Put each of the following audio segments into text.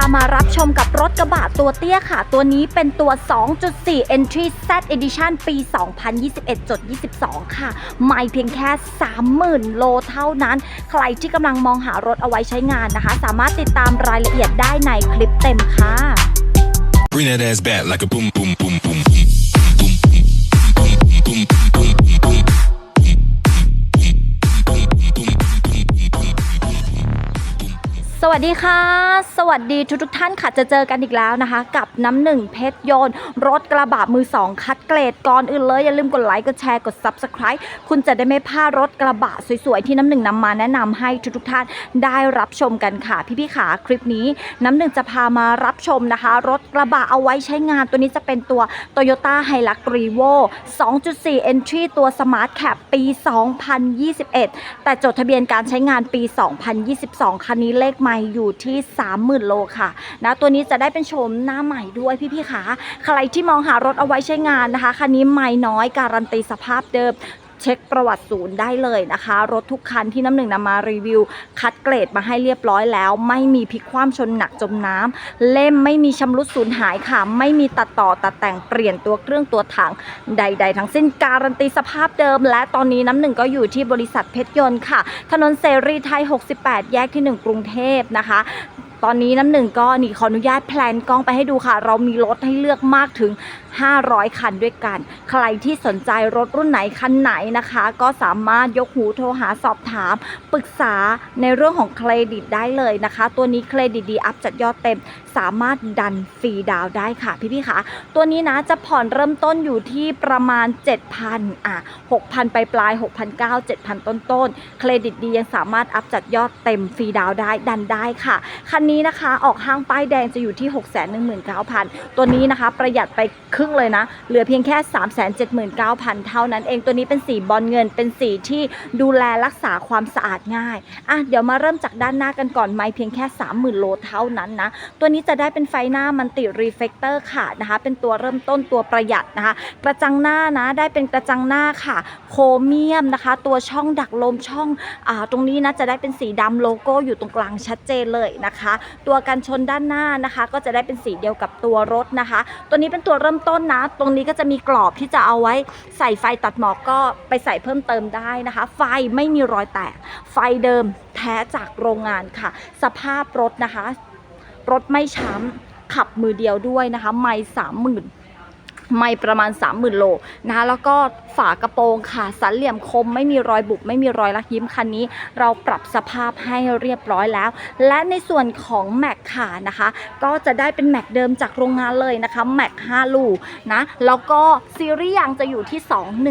ามารับชมกับรถกระบะตัวเตี้ยค่ะ ตัวนี้เป็นตัว 2.4 Entry Z Edition ปี 2021.22 ค่ะ ไม่เพียงแค่ 30,000 โลเท่านั้น ใครที่กำลังมองหารถเอาไว้ใช้งานนะคะ สามารถติดตามรายละเอียดได้ในคลิปเต็มค่ะ Bring that ass back like a boom, boom, boom, วัสดีค่ะ สวัสดีทุกทุกท่านค่ะจะเจอกันอีกแล้วนะคะ กับน้ำหนึ่งเพชรโยน รถกระบะมือสองคัดเกรดก่อนอื่นเลย อย่าลืมกดไลค์กดแชร์กด Subscribe คุณจะได้ไม่พลาดรถกระบะสวยๆ ที่น้ำหนึ่งนำมาแนะนำให้ทุกทุกท่านได้รับชมกันค่ะ พี่ๆขาคลิปนี้น้ำหนึ่งจะพามารับชมนะคะ รถกระบะเอาไว้ใช้งานตัวนี้จะเป็นตัว Toyota Hilux Revo 2.4 Entry ตัว Smart Cap ปี 2021 แต่จดทะเบียนการใช้งานปี 2022 คันนี้เลขไม่อยู่ที่ 30,000 โลค่ะนะตัวนี้จะได้เป็นชมหน้าใหม่ด้วยพี่ๆค่ะ ใครที่มองหารถเอาไว้ใช้งานนะคะคันนี้ไม่น้อยการันตีสภาพเดิม เช็คประวัติศูนย์ได้เลยนะคะ รถทุกคันที่น้ำหนึ่งนำมารีวิว คัดเกรดมาให้เรียบร้อยแล้ว ไม่มีพลิกคว่ำชนหนักจมน้ำเล่มไม่มีชำรุดสูญหายค่ะ ไม่มีตัดต่อตัดแต่งเปลี่ยนตัวเครื่องตัวถังใด ๆ ทั้งสิ้นการันตีสภาพเดิม และตอนนี้น้ำหนึ่งก็อยู่ที่บริษัทเพชรยนต์ค่ะ ถนนเสรีไทย 68 แยกที่ 1 กรุงเทพนะคะตอนนี้น้ำหนึ่งก็นี่ขออนุญาตแพลนกล้องไปให้ดูค่ะ เรามีรถให้เลือกมากถึง 500 คันด้วยกัน ใครที่สนใจรถรุ่นไหนคันไหนนะคะ ก็สามารถยกหูโทรหาสอบถาม ปรึกษาในเรื่องของเครดิตได้เลยนะคะ ตัวนี้เครดิตดีอัพจัดยอดเต็ม สามารถดันฟรีดาวได้ค่ะพี่ๆค่ะตัวนี้นะจะผ่อนเริ่มต้นอยู่ที่ประมาณ 7,000อะ6,000 ไปปลาย 6,900 7,000ต้นต้นๆเครดิตดียังสามารถอัพจัดยอดเต็มฟรีดาวได้ดันได้ค่ะ คันนี้นะคะออกห้างป้ายแดงจะอยู่ที่ 619,000 ตัวนี้นะคะ ประหยัดไปครึ่งเลยนะ เหลือเพียงแค่ 379,000 เท่านั้นเองตัวนี้เป็นสีบอลเงิน เป็นสีที่ดูแลรักษาความสะอาดง่ายอะเดี๋ยวมาเริ่มจากด้านหน้ากันก่อนไม่เพียงแค่ 30,000 โลเท่านั้นนะ ตัวนี้จะได้เป็นไฟหน้ามันติรีเฟกเตอร์ค่ะนะคะ เป็นตัวเริ่มต้นตัวประหยัดนะคะ กระจังหน้านะได้เป็นกระจังหน้าค่ะ โครเมียมนะคะ ตัวช่องดักลมช่องอ่าตรงนี้นะจะได้เป็นสีดำโลโก้อยู่ตรงกลางชัดเจนเลยนะคะ ตัวกันชนด้านหน้านะคะ ก็จะได้เป็นสีเดียวกับตัวรถนะคะ ตัวนี้เป็นตัวเริ่มต้นนะ ตรงนี้ก็จะมีกรอบที่จะเอาไว้ใส่ไฟตัดหมอกก็ไปใส่เพิ่มเติมได้นะคะ ไฟไม่มีรอยแตก ไฟเดิมแท้จากโรงงานค่ะ สภาพรถนะคะ รถไม่ช้ำขับมือเดียวด้วยนะคะ ไม่สามหมื่นไม่ประมาณ 30,000 โลนะคะแล้วก็ ฝากระโปรงค่ะ สันเหลี่ยมคมไม่มีรอยบุบไม่มีรอยลักยิ้มคันนี้ เราปรับสภาพให้เรียบร้อยแล้ว และในส่วนของแม็กค่ะนะคะ ก็จะได้เป็นแม็กเดิมจากโรงงานเลยนะคะแม็ก5ลูนะแล้วก็ซีรีส์ยางจะอยู่ที่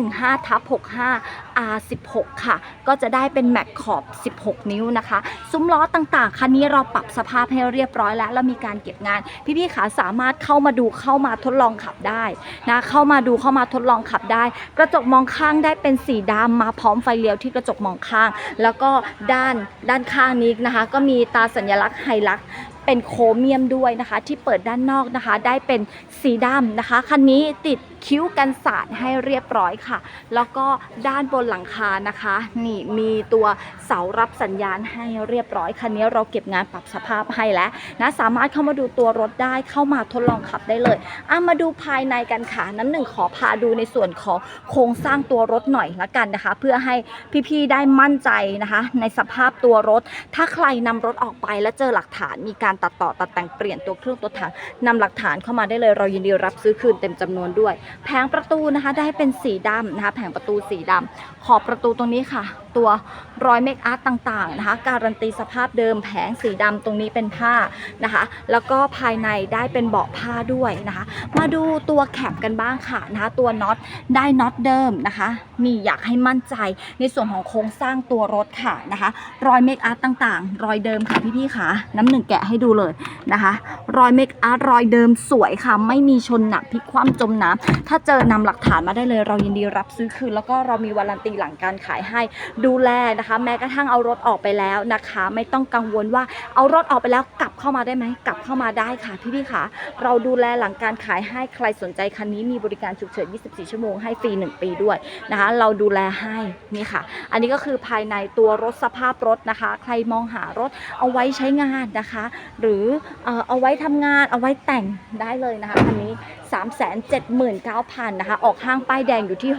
215ทับ65 R16 ค่ะ ก็จะได้เป็นแม็กขอบ 16 นิ้วนะคะ ซุ้มล้อต่างๆ คันนี้เราปรับสภาพให้เรียบร้อยแล้ว แล้วมีการเก็บงาน พี่ๆขาสามารถเข้ามาดูเข้ามาทดลองขับได้นะเข้ามาดูเข้ามาทดลองขับได้กระจกมองข้างได้เป็นสีดำมาพร้อมไฟเลี้ยวที่กระจกมองข้าง แล้วก็ด้านด้านข้างนี้นะคะ ก็มีตาสัญลักษณ์ไฮลักเป็นโครเมียมด้วยนะคะ ที่เปิดด้านนอกนะคะ ได้เป็นสีดำนะคะคันนี้ติดคิ้วกันสาดให้เรียบร้อยค่ะ แล้วก็ด้านบนหลังคานะคะ นี่มีตัวเสารับสัญญาณให้เรียบร้อยคันนี้เราเก็บงานปรับสภาพให้แล้วนะสามารถเข้ามาดูตัวรถได้เข้ามาทดลองขับได้เลยอะมาดูภายในกันค่ะน้ำหนึ่งขอพาดูในส่วนของโครงสร้างตัวรถหน่อยละกันนะคะ เพื่อให้พี่ๆได้มั่นใจนะคะ ในสภาพตัวรถ ถ้าใครนำรถออกไปแล้วเจอหลักฐานมีการตัดต่อตัดแต่งเปลี่ยนตัวเครื่องตัวถังนำหลักฐานเข้ามาได้เลยเรายินดีรับซื้อคืนเต็มจำนวนด้วย แผงประตูนะคะได้เป็นสีดำนะคะแผงประตูสีดำขอบประตูตรงนี้ค่ะ ตัวรอยเมคอัพต่างๆนะคะ การันตีสภาพเดิมแผงสีดำตรงนี้เป็นผ้านะคะ แล้วก็ภายในได้เป็นเบาะผ้าด้วยนะคะ มาดูตัวแคปกันบ้างค่ะนะคะตัวน็อตได้น็อตเดิมนะคะนี่อยากให้มั่นใจในส่วนของโครงสร้างตัวรถค่ะนะคะ รอยเมคอัพต่างๆ รอยเดิมค่ะพี่ๆค่ะ น้ำหนึ่งแกะให้ดูเลยนะคะ รอยเมคอัพรอยเดิมสวยค่ะ ไม่มีชนหนักพลิกคว่ำจมน้ำถ้าเจอนำหลักฐานมาได้เลย เรายินดีรับซื้อคืนแล้วก็เรามีวารันตีหลังการขายให้ดูแลนะคะ แม้กระทั่งเอารถออกไปแล้วนะคะ ไม่ต้องกังวลว่าเอารถออกไปแล้วกลับเข้ามาได้ไหมกลับเข้ามาได้ค่ะพี่พี่ๆค่ะ เราดูแลหลังการขายให้ใครสนใจคันนี้มีบริการฉุกเฉิน 24 ชั่วโมงให้ฟรี 1 ปีด้วยนะคะ เราดูแลให้นี่ค่ะ อันนี้ก็คือภายในตัวรถสภาพรถนะคะ ใครมองหารถเอาไว้ใช้งานนะคะ หรือเอ่อเอาไว้ทำงานเอาไว้แต่งได้เลยนะคะคันนี้ 379,000นะคะออกห้างป้ายแดงอยู่ที่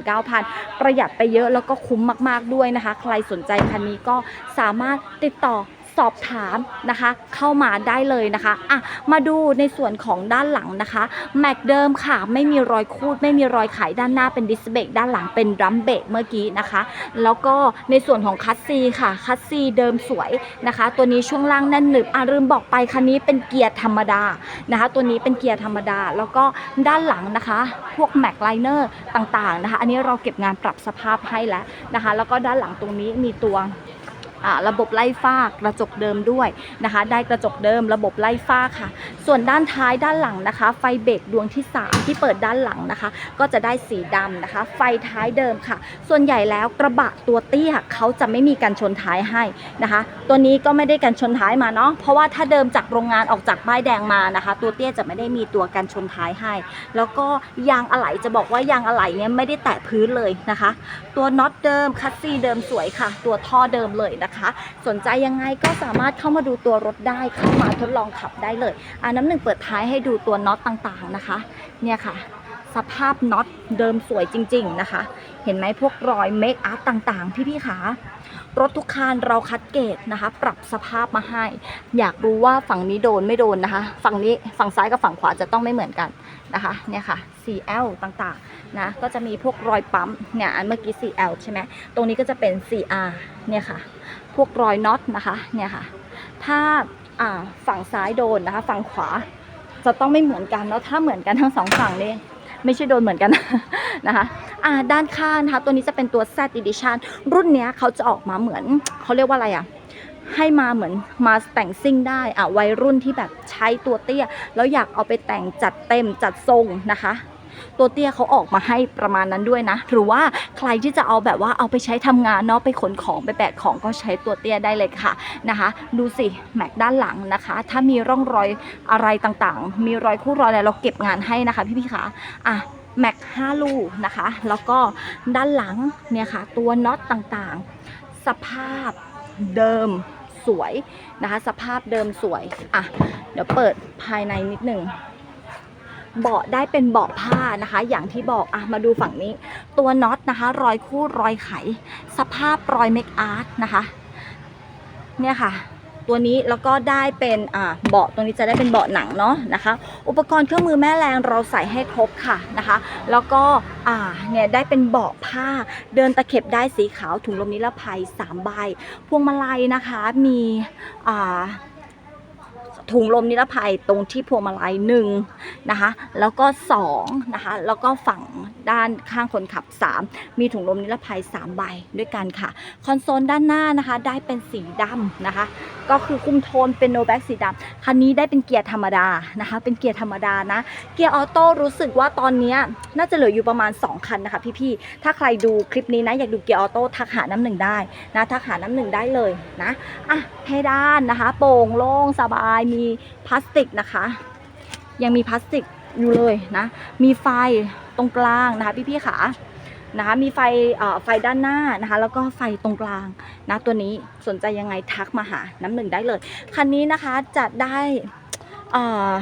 619,000 ประหยัดไปเยอะแล้วก็คุ้มมาก ๆ ด้วยนะคะ ใครสนใจคันนี้ก็สามารถติดต่อ สอบถามนะคะ เข้ามาได้เลยนะคะอะมาดูในส่วนของด้านหลังนะคะแม็กเดิมค่ะ ไม่มีรอยคูด ไม่มีรอยไขด้านหน้าเป็นดิสเบรกด้านหลังเป็นดรัมเบรกเมื่อกี้นะคะ แล้วก็ในส่วนของคัสซีค่ะ คัสซีเดิมสวยนะคะ ตัวนี้ช่วงล่างแน่นหนึบอะลืมบอกไปคันนี้เป็นเกียร์ธรรมดานะคะ ตัวนี้เป็นเกียร์ธรรมดา แล้วก็ด้านหลังนะคะ พวกแม็กไลเนอร์ต่างๆนะคะ อันนี้เราเก็บงานปรับสภาพให้แล้วนะคะ แล้วก็ด้านหลังตรงนี้มีตัว ระบบไล่ฟ้ากระจกเดิมด้วยนะคะ ได้กระจกเดิมระบบไล่ฟ้าค่ะ ส่วนด้านท้ายด้านหลังนะคะ ไฟเบรกดวงที่ 3 ที่เปิดด้านหลังนะคะ ก็จะได้สีดำนะคะ ไฟท้ายเดิมค่ะ ส่วนใหญ่แล้วกระบะตัวเตี้ยเขาจะไม่มีการชนท้ายให้นะคะ ตัวนี้ก็ไม่ได้กันชนท้ายมาเนาะเพราะว่าถ้าเดิมจากโรงงานออกจากป้ายแดงมานะคะ ตัวเตี้ยจะไม่ได้มีตัวกันชนท้ายให้ แล้วก็ยางอะไหล่จะบอกว่ายางอะไหล่เนี่ยไม่ได้แตะพื้นเลยนะคะ ตัวน็อตเดิมคัสซีเดิมสวยค่ะ ตัวท่อเดิมเลยนะคะสนใจยังไงก็สามารถเข้ามาดูตัวรถได้เข้ามาทดลองขับได้เลยอ่าน้ำหนึ่งเปิดท้ายให้ดูตัวน็อตต่างๆนะคะ เนี่ยค่ะ สภาพน็อตเดิมสวยจริง ๆนะคะ เห็นไหมพวกรอยเมคอัพต่างๆ พี่ๆคะรถทุกคันเราคัดเกรดนะคะ ปรับสภาพมาให้ อยากรู้ว่าฝั่งนี้โดนไม่โดนนะคะ ฝั่งนี้ฝั่งซ้ายกับฝั่งขวาจะต้องไม่เหมือนกันนะคะเนี่ยค่ะ CL ต่างๆนะก็จะมีพวกรอยปั๊มเนี่ยอันเมื่อกี้ CL ใช่ไหมตรงนี้ก็จะเป็น CR เนี่ยค่ะ พวกรอยน็อตนะคะเนี่ยค่ะ ถ้าอ่าฝั่งซ้ายโดนนะคะ ฝั่งขวาจะต้องไม่เหมือนกันแล้วถ้าเหมือนกันทั้งสองฝั่งนี่ไม่ใช่โดนเหมือนกันนะคะอ่าด้านข้างนะคะ ตัวนี้จะเป็นตัว Z Edition รุ่นเนี้ยเขาจะออกมาเหมือนเขาเรียกว่าอะไรอะให้มาเหมือนมาแต่งซิ่งได้อะวัยรุ่นที่แบบใช้ตัวเตี้ย แล้วอยากเอาไปแต่งจัดเต็มจัดทรงนะคะ ตัวเตี้ยเขาออกมาให้ประมาณนั้นด้วยนะ หรือว่าใครที่จะเอาแบบว่าเอาไปใช้ทำงานเนาะไปขนของไปแบกของก็ใช้ตัวเตี้ยได้เลยค่ะนะคะ ดูสิแม็กด้านหลังนะคะ ถ้ามีร่องรอยอะไรต่างๆ มีรอยคู่รอยอะไรเราเก็บงานให้นะคะ พี่ๆคะอะแม็ก5ลูกนะคะ แล้วก็ด้านหลังเนี่ยค่ะ ตัวน็อตต่างๆ สภาพเดิมสวยนะคะ สภาพเดิมสวย อะ เดี๋ยวเปิดภายในนิดหนึ่ง เบาะได้เป็นเบาะผ้านะคะ อย่างที่บอกอะมาดูฝั่งนี้ ตัวน็อตนะคะ รอยคู่รอยไข สภาพรอยเมคอาร์ตนะคะ เนี่ยค่ะ ตัวนี้แล้วก็ได้เป็นอ่าเบาะตรงนี้จะได้เป็นเบาะหนังเนาะนะคะ อุปกรณ์เครื่องมือแม่แรงเราใส่ให้ครบค่ะนะคะ แล้วก็อ่าเนี่ยได้เป็นเบาะผ้า เดินตะเข็บได้สีขาวถุงลมนิรภัย3ใบพวงมาลัยนะคะมีอ่า ถุงลมนิรภัยตรงที่พวงมาลัยหนึ่งนะคะ แล้วก็สองนะคะ แล้วก็ฝั่งด้านข้างคนขับ 3 มีถุงลมนิรภัย 3 ใบด้วยกันค่ะ คอนโซลด้านหน้านะคะ ได้เป็นสีดำนะคะ ก็คือคุมโทนเป็นโนแบ็กสีดำคันนี้ได้เป็นเกียร์ธรรมดานะคะ เป็นเกียร์ธรรมดานะ เกียร์ออโต้รู้สึกว่าตอนนี้น่าจะเหลืออยู่ประมาณ 2 คันนะคะพี่ๆถ้าใครดูคลิปนี้นะอยากดูเกียร์ออโต้ทักหาน้ำหนึ่งได้นะทักหาน้ำหนึ่งได้เลยนะอะเพดานนะคะ โปร่งโล่งสบายมีพลาสติกนะคะ ยังมีพลาสติกอยู่เลยนะ มีไฟตรงกลางนะคะพี่ๆค่ะ นะคะมีไฟไฟด้านหน้านะคะ แล้วก็ไฟตรงกลางนะตัวนี้สนใจยังไงทักมาหาน้ำหนึ่งได้เลย คันนี้นะคะจะได้เอ่อ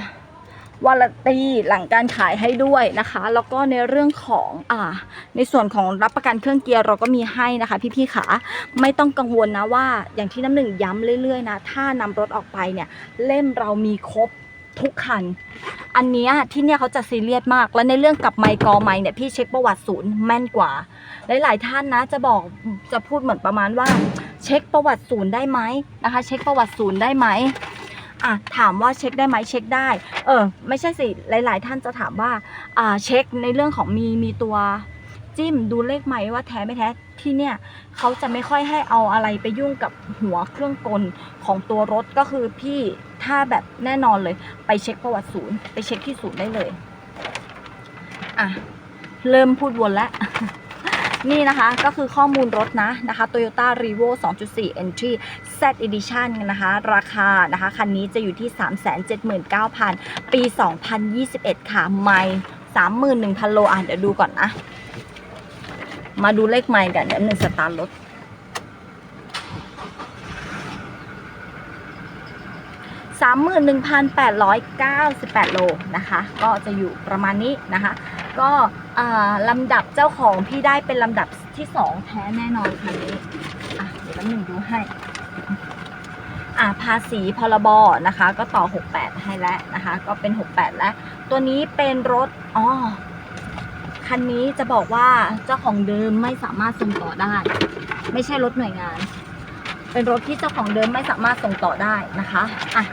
วารตีหลังการขายให้ด้วยนะคะ แล้วก็ในเรื่องของอ่าในส่วนของรับประกันเครื่องเกียร์เราก็มีให้นะคะ พี่ๆขาไม่ต้องกังวลนะว่าอย่างที่น้ำหนึ่งย้ำเรื่อยๆนะถ้านำรถออกไปเนี่ยเล่มเรามีครบ ทุกคัน อันเนี้ยที่เนี่ยเขาจะซีเรียสมาก แล้วในเรื่องกับไมค์กอไมค์เนี่ยพี่เช็คประวัติศูนย์แม่นกว่า หลาย ๆ ท่านนะจะบอกจะพูดเหมือนประมาณว่า เช็คประวัติศูนย์ได้ไหมนะคะ เช็คประวัติศูนย์ได้ไหมอะถามว่าเช็คได้ไหมเช็คได้ เออ ไม่ใช่สิ หลาย ๆ ท่านจะถามว่าอ่าเช็คในเรื่องของมีมีตัว จิ้มดูเลขไหมว่าแท้ไม่แท้ที่เนี่ยเขาจะไม่ค่อยให้เอาอะไรไปยุ่งกับหัวเครื่องกลของตัวรถก็คือพี่ถ้าแบบแน่นอนเลย ไปเช็คประวัติศูนย์ ไปเช็คที่ศูนย์ได้เลยอะเริ่มพูดวนแล้วนี่นะคะ ก็คือข้อมูลรถนะนะคะ Toyota r e v o 2.4 Entry Z Edition นะคะ ราคานะคะ คันนี้จะอยู่ที่ 379,000 ปี 2021 ค่ะ ไม่ 31,000 โล อะ เดี๋ยวดูก่อนนะ มาดูเลขไม่กันเดี๋ยวหนึ่งสตาร์ทรถ31,898โลนะคะ ก็จะอยู่ประมาณนี้นะคะ ก็ลำดับเจ้าของพี่ได้เป็นลำดับที่2แท้แน่นอนคันนี้อะเดี๋ยวแป๊บหนึ่งดูให้อ่าภาษีพรบนะคะ ก็ต่อ 68 ให้แล้วนะคะ ก็เป็น 68 แล้ว ตัวนี้เป็นรถอ๋อ คันนี้จะบอกว่าเจ้าของเดิมไม่สามารถส่งต่อได้ ไม่ใช่รถหน่วยงาน เป็นรถที่เจ้าของเดิมไม่สามารถส่งต่อได้นะคะอะ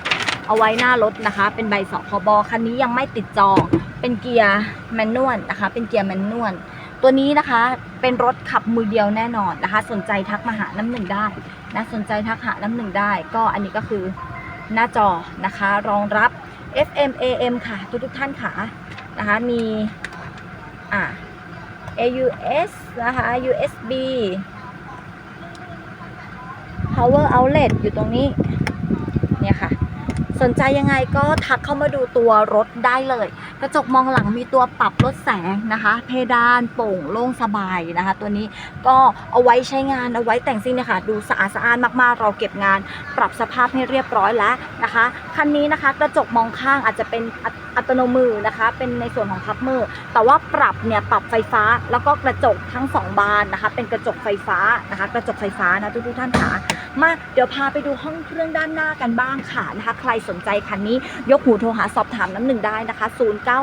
เอาไว้หน้ารถนะคะ เป็นใบสคบคันนี้ยังไม่ติดจองเป็นเกียร์แมนนวลนะคะ เป็นเกียร์แมนนวลตัวนี้นะคะเป็นรถขับมือเดียวแน่นอนนะคะ สนใจทักมาหาน้ำหนึ่งได้นะสนใจทักหาน้ำหนึ่งได้ ก็อันนี้ก็คือหน้าจอนะคะ รองรับ FM AM ค่ะ ทุกทุกท่านค่ะนะคะ มี อ่า AUS นะคะ USB power outlet อยู่ตรงนี้ เนี่ยค่ะ สนใจยังไงก็ทักเข้ามาดูตัวรถได้เลย กระจกมองหลังมีตัวปรับลดแสงนะคะ เพดานโปร่งโล่งสบายนะคะ ตัวนี้ก็เอาไว้ใช้งานเอาไว้แต่งซิ่งเนี่ยค่ะ ดูสะอาดสะอ้านมากๆ เราเก็บงาน ปรับสภาพให้เรียบร้อยแล้วนะคะคันนี้นะคะกระจกมองข้างอาจจะเป็นอัตอัตโนมือนะคะ เป็นในส่วนของพับมือ แต่ว่าปรับเนี่ยปรับไฟฟ้าแล้วก็กระจกทั้งสองบานนะคะ เป็นกระจกไฟฟ้านะคะ กระจกไฟฟ้านะทุกท่านค่ะมาเดี๋ยวพาไปดูห้องเครื่องด้านหน้ากันบ้างค่ะนะคะ ใครสนใจคันนี้ ยกหูโทรหาสอบถามน้ำหนึ่งได้นะคะ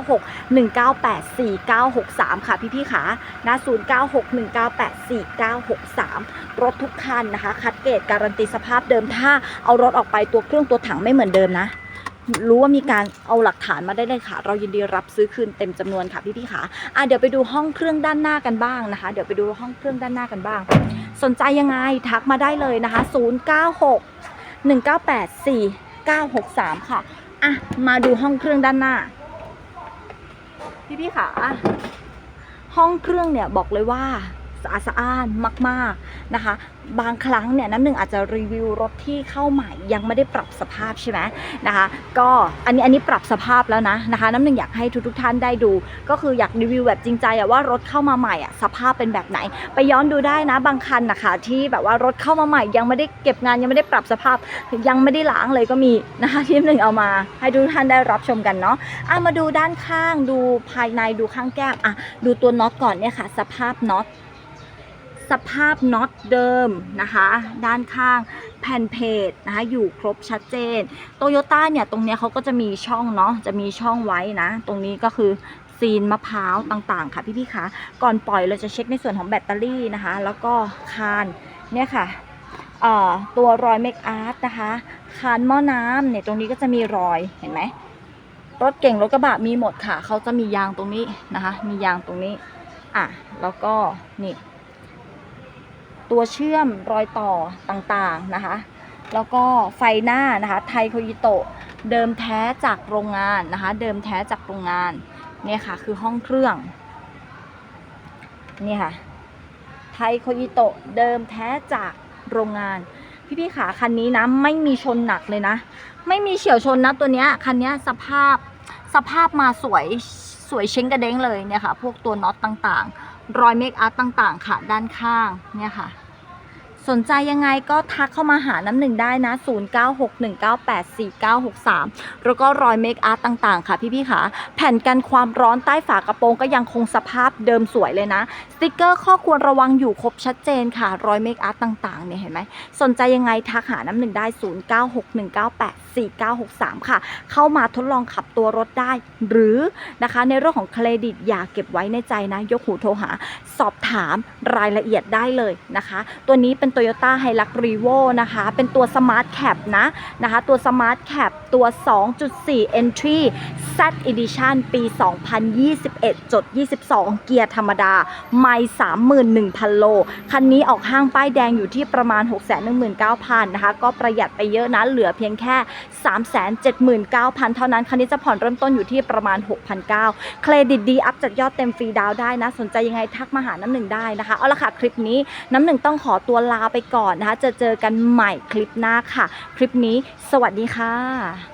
096 198 4963 ค่ะพี่ๆค่ะนะ096 198 4963 รถทุกคันนะคะ คัดเกรดการันตีสภาพเดิมถ้าเอารถออกไปตัวเครื่องตัวถังไม่เหมือนเดิมนะรู้ว่ามีการเอาหลักฐานมาได้เลยค่ะ เรายินดีรับซื้อคืนเต็มจำนวนค่ะพี่ๆค่ะอะเดี๋ยวไปดูห้องเครื่องด้านหน้ากันบ้างนะคะ เดี๋ยวไปดูห้องเครื่องด้านหน้ากันบ้าง สนใจยังไงทักมาได้เลยนะคะ 096 198 963 ค่ะ อะ มาดูห้องเครื่องด้านหน้า พี่ๆค่ะ ห้องเครื่องเนี่ยบอกเลยว่า สะอาดสะอ้านมากๆนะคะ บางครั้งเนี่ยน้ำหนึ่งอาจจะรีวิวรถที่เข้าใหม่ยังไม่ได้ปรับสภาพใช่ไหมนะคะก็อันนี้อันนี้ปรับสภาพแล้วนะนะคะ น้ำหนึ่งอยากให้ทุกๆท่านได้ดู ก็คืออยากรีวิวแบบจริงใจอะว่ารถเข้ามาใหม่อะสภาพเป็นแบบไหน ไปย้อนดูได้นะบางคันนะคะที่แบบว่ารถเข้ามาใหม่ ยังไม่ได้เก็บงานยังไม่ได้ปรับสภาพยังไม่ได้ล้างเลยก็มีนะคะที่หนึ่งเอามาให้ทุกท่านได้รับชมกันเนาะอะมาดูด้านข้างดูภายในดูข้างแก้มอะดูตัวน็อตก่อนเนี่ยค่ะ สภาพน็อต สภาพน็อตเดิมนะคะ ด้านข้างแผ่นเพจนะคะอยู่ครบชัดเจนโตโยต้าเนี่ยตรงเนี้ยเขาก็จะมีช่องเนาะจะมีช่องไว้นะ ตรงนี้ก็คือซีนมะพร้าวต่างๆ ค่ะพี่ๆคะก่อนปล่อยเราจะเช็คในส่วนของแบตเตอรี่นะคะ แล้วก็คานเนี่ยค่ะเอ่อตัวรอยเมคอาร์ตนะคะ คานหม้อน้ำเนี่ยตรงนี้ก็จะมีรอยเห็นไหมรถเก่งรถกระบะมีหมดค่ะเขาจะมียางตรงนี้นะคะ มียางตรงนี้อะแล้วก็นี่ ตัวเชื่อมรอยต่อต่างๆนะคะ แล้วก็ไฟหน้านะคะไทโคยิโตะเดิมแท้จากโรงงานนะคะ เดิมแท้จากโรงงานเนี่ยค่ะคือห้องเครื่องนี่ค่ะไทโคยิโตะเดิมแท้จากโรงงาน พี่ๆขาคันนี้นะไม่มีชนหนักเลยนะ ไม่มีเฉียวชนนะตัวเนี้ยคันเนี้ยสภาพสภาพมาสวยสวยเช้งกระเด้งเลยเนี่ยค่ะ พวกตัวน็อตต่างๆ รอยเมคอัพต่างๆ ค่ะ ด้านข้างเนี่ยค่ะ สนใจยังไงก็ทักเข้ามาหาน้ำหนึ่งได้นะ 0961984963 แล้วก็รอยเมคอาร์ตต่างๆ ค่ะพี่ๆค่ะ แผ่นกันความร้อนใต้ฝากระโปรงก็ยังคงสภาพเดิมสวยเลยนะ สติกเกอร์ข้อควรระวังอยู่ครบชัดเจนค่ะ รอยเมคอาร์ตต่างๆ เนี่ยเห็นไหม สนใจยังไงทักหาน้ำหนึ่งได้ 0961984963 ค่ะ เข้ามาทดลองขับตัวรถได้ หรือนะคะในเรื่องของเครดิตอย่าเก็บไว้ในใจนะ ยกหูโทรหา สอบถามรายละเอียดได้เลยนะคะ ตัวนี้เป็น Toyota Hilux Revo นะคะ เป็นตัว Smart Cap นะนะคะ ตัว Smart Cap ตัว 2.4 Entry Z Edition ปี 2021จด22 เกียร์ธรรมดา ไม่31,000 โล คันนี้ออกห้างป้ายแดงอยู่ที่ประมาณ 619,000 นะคะ ก็ประหยัดไปเยอะนะ เหลือเพียงแค่ 379,000 เท่านั้น คันนี้จะผ่อนเริ่มต้นอยู่ที่ประมาณ 6,900 เครดิตดี อัพจัดยอดเต็มฟรีดาวได้นะ สนใจยังไงทักมาหาน้ำหนึ่งได้นะคะ เอาละค่ะ คลิปนี้น้ำหนึ่งต้องขอตัวลาไปก่อนนะคะ จะเจอกันใหม่คลิปหน้าค่ะ คลิปนี้สวัสดีค่ะ